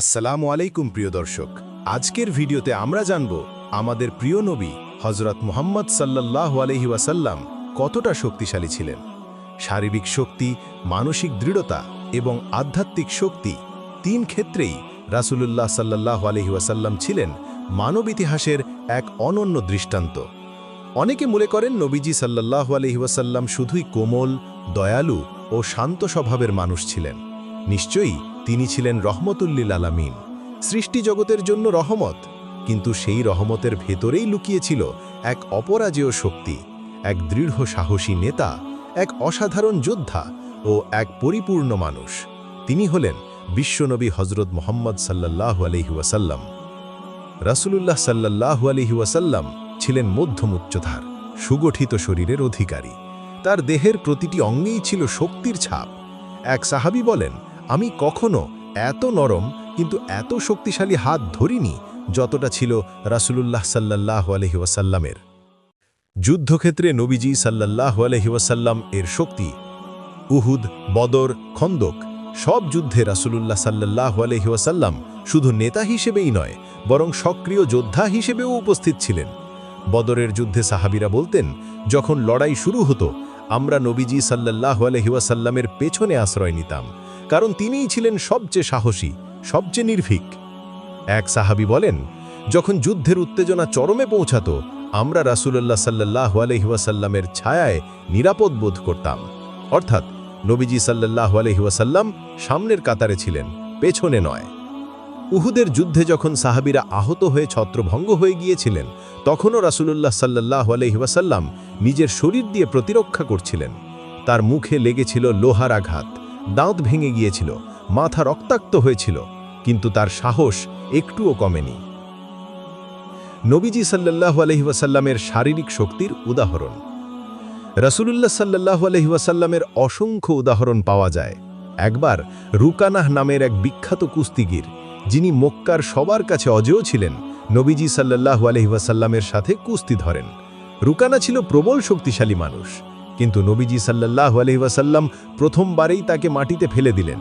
আসসালামু আলাইকুম, প্রিয় দর্শক। আজকের ভিডিওতে আমরা জানব আমাদের প্রিয় নবী হজরত মুহাম্মদ সাল্লাল্লাহু আলহি কতটা শক্তিশালী ছিলেন। শারীরিক শক্তি, মানসিক দৃঢ়তা এবং আধ্যাত্মিক শক্তি তিন ক্ষেত্রেই রাসূলুল্লাহ সাল্লাল্লাহু আলহি ছিলেন মানব ইতিহাসের এক অনন্য দৃষ্টান্ত। অনেকে মনে করেন নবীজি সাল্লাল্লাহু আলহি শুধুই কোমল, দয়ালু ও শান্ত স্বভাবের মানুষ ছিলেন। নিশ্চয়ই তিনি ছিলেন রহমতুল্লিল আলামিন। সৃষ্টি জগতের জন্য রহমত, কিন্তু সেই রহমতের ভেতরেই লুকিয়েছিল এক অপরাজেয় শক্তি, এক দৃঢ় সাহসী নেতা, এক অসাধারণ যোদ্ধা ও এক পরিপূর্ণ মানুষ। তিনি হলেন বিশ্বনবী হজরত মোহাম্মদ সাল্লাল্লাহু আলহি ওয়াসাল্লাম। রাসূলুল্লাহ সাল্লাল্লাহু আলহি ওয়াসাল্লাম ছিলেন মধ্যম উচ্চধার সুগঠিত শরীরের অধিকারী। তার দেহের প্রতিটি অঙ্গেই ছিল শক্তির ছাপ। এক সাহাবী বলেন আমি কখনো এত নরম কিন্তু এত শক্তিশালী হাত ধরিনি যতটা ছিল রাসূলুল্লাহ সাল্লাহ আলহি ওয়াসাল্লামের। যুদ্ধক্ষেত্রে নবীজি সাল্লাহ আলহি ওয়াসাল্লাম এর শক্তি, উহুদ, বদর, খন্দক সব যুদ্ধে রাসূলুল্লাহ সাল্লাহ আলহি ওয়াসাল্লাম শুধু নেতা হিসেবেই নয়, বরং সক্রিয় যোদ্ধা হিসেবেও উপস্থিত ছিলেন। বদরের যুদ্ধে সাহাবিরা বলতেন, যখন লড়াই শুরু হতো, আমরা নবীজি সাল্লাহ আলহিউসাল্লামের পেছনে আশ্রয় নিতাম। কারণ তিনিই ছিলেন সবচেয়ে সাহসী, সবচেয়ে নির্ভীক। এক সাহাবি বলেন, যখন যুদ্ধের উত্তেজনা চরমে পৌঁছাত, আমরা রাসূলুল্লাহ সাল্লাহ আলহিউসাল্লামের ছায়ায় নিরাপদ বোধ করতাম। অর্থাৎ, নবীজি সাল্লাহ আলহিউসাল্লাম সামনের কাতারে ছিলেন, পেছনে নয়। উহুদের যুদ্ধে যখন সাহাবিরা আহত হয়ে ছত্রভঙ্গ হয়ে গিয়েছিলেন, তখনও রাসূলুল্লাহ সাল্লাহ আলহিহাসাল্লাম নিজের শরীর দিয়ে প্রতিরক্ষা করছিলেন। তার মুখে লেগেছিল লোহার আঘাত। দাঁত ভেঙে গিয়েছিল, মাথা রক্তাক্ত হয়েছিল, কিন্তু তার সাহস একটুও কমেনি। নবীজি সাল্লাহ আলহিহাসাল্লামের শারীরিক শক্তির উদাহরণ। রাসূলুল্লাহ সাল্লাহ আলহিহাসাল্লামের অসংখ্য উদাহরণ পাওয়া যায়। একবার রুকানাহ নামের এক বিখ্যাত কুস্তিগির, যিনি মক্কার সবার কাছে অজেয় ছিলেন, নবীজি সাল্লাহু আলহিবাসাল্লামের সাথে কুস্তি ধরেন। রুকানা ছিল প্রবল শক্তিশালী মানুষ। কিন্তু নবীজি সাল্লাহু আলহিবাসাল্লাম প্রথমবারেই তাকে মাটিতে ফেলে দিলেন।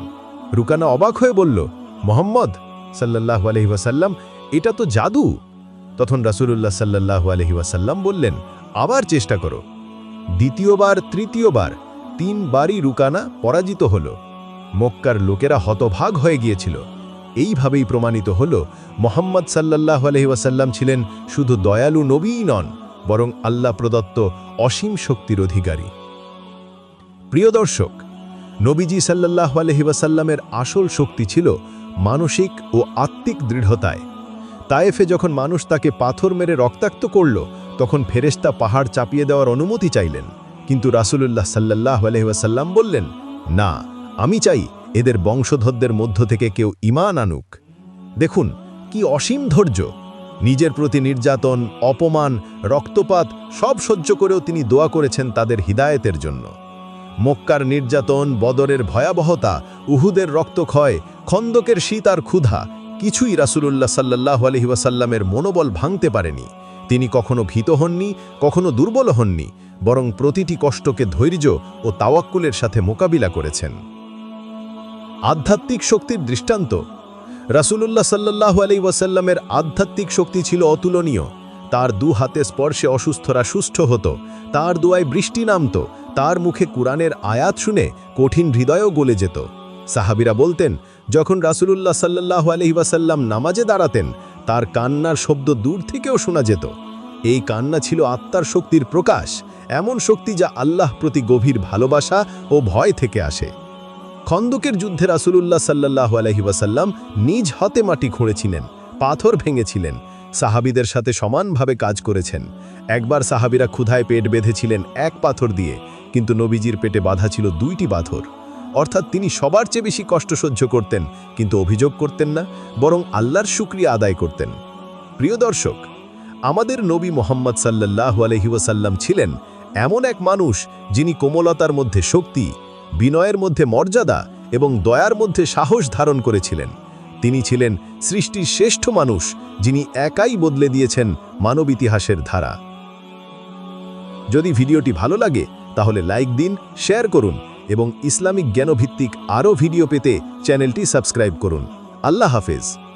রুকানা অবাক হয়ে বলল, মোহাম্মদ সাল্লাহু আলহিবাসাল্লাম এটা তো জাদু। তখন রাসূলুল্লাহ সাল্লাহু আলহিবাসাল্লাম বললেন, আবার চেষ্টা করো। দ্বিতীয়বার, তৃতীয়বার তিনবারই রুকানা পরাজিত হল। মক্কার লোকেরা হতভাগ হয়ে গিয়েছিল। এইভাবেই প্রমাণিত হল, মোহাম্মদ সাল্লাহ আলহিবাসাল্লাম ছিলেন শুধু দয়ালু নবীই নন বরং আল্লাহ প্রদত্ত অসীম শক্তির অধিকারী। প্রিয় দর্শক, নবীজি সাল্লাহ আলহিবাসাল্লামের আসল শক্তি ছিল মানসিক ও আত্মিক দৃঢ়তায়। তায়েফে যখন মানুষ তাকে পাথর মেরে রক্তাক্ত করল, তখন ফেরেস্তা পাহাড় চাপিয়ে দেওয়ার অনুমতি চাইলেন। কিন্তু রাসুলুল্লাহ সাল্লাহ আলহিবাসাল্লাম বললেন, না, আমি চাই এদের বংশধরদের মধ্য থেকে কেউ ইমান আনুক। দেখুন, কি অসীম ধৈর্য। নিজের প্রতি নির্যাতন, অপমান, রক্তপাত সব সহ্য করেও তিনি দোয়া করেছেন তাদের হিদায়েতের জন্য। মক্কার নির্যাতন, বদরের ভয়াবহতা, উহুদের রক্তক্ষয়, খন্দকের শীত আর ক্ষুধা, কিছুই রাসুলুল্লাহ সাল্লাহ আলহিবাসাল্লামের মনোবল ভাঙতে পারেনি। তিনি কখনো ভীত হননি, কখনো দুর্বল হননি, বরং প্রতিটি কষ্টকে ধৈর্য ও তাওয়াক্কুলের সাথে মোকাবিলা করেছেন। আধ্যাত্মিক শক্তির দৃষ্টান্ত রাসূলুল্লাহ সাল্লাহু আলি ওয়াসাল্লামের আধ্যাত্মিক শক্তি ছিল অতুলনীয়। তার দু হাতে স্পর্শে অসুস্থরা সুষ্ঠ হতো, তার দুয়ায় বৃষ্টি নামত, তার মুখে কুরআনের আয়াত শুনে কঠিন হৃদয়ও গলে যেত। সাহাবিরা বলতেন, যখন রাসূলুল্লাহ সাল্লাহু আলহি ওয়াসাল্লাম নামাজে দাঁড়াতেন, তার কান্নার শব্দ দূর থেকেও শোনা যেত। এই কান্না ছিল আত্মার শক্তির প্রকাশ, এমন শক্তি যা আল্লাহ প্রতি গভীর ভালোবাসা ও ভয় থেকে আসে। খন্দকের যুদ্ধে রাসুলুল্লাহ সাল্লাহ আলহি ওয়াসাল্লাম নিজ হাতে মাটি খুঁড়েছিলেন, পাথর ভেঙেছিলেন, সাহাবিদের সাথে সমানভাবে কাজ করেছেন। একবার সাহাবিরা ক্ষুধায় পেট বেঁধেছিলেন এক পাথর দিয়ে, কিন্তু নবীজির পেটে বাধা ছিল দুইটি পাথর। অর্থাৎ তিনি সবার চেয়ে বেশি কষ্ট সহ্য করতেন, কিন্তু অভিযোগ করতেন না, বরং আল্লাহর শুক্রিয়া আদায় করতেন। প্রিয় দর্শক, আমাদের নবী মোহাম্মদ সাল্লাহ আলহিউসাল্লাম ছিলেন এমন এক মানুষ যিনি কোমলতার মধ্যে শক্তি বিনয়ের মধ্যে মর্যাদা এবং দয়ার মধ্যে সাহস ধারণ করেছিলেন। তিনি ছিলেন সৃষ্টির শ্রেষ্ঠ মানুষ, যিনি একাই বদলে দিয়েছেন মানব ইতিহাসের ধারা। যদি ভিডিওটি ভালো লাগে, তাহলে লাইক দিন, শেয়ার করুন এবং ইসলামিক জ্ঞানভিত্তিক আরও ভিডিও পেতে চ্যানেলটি সাবস্ক্রাইব করুন। আল্লাহ হাফেজ।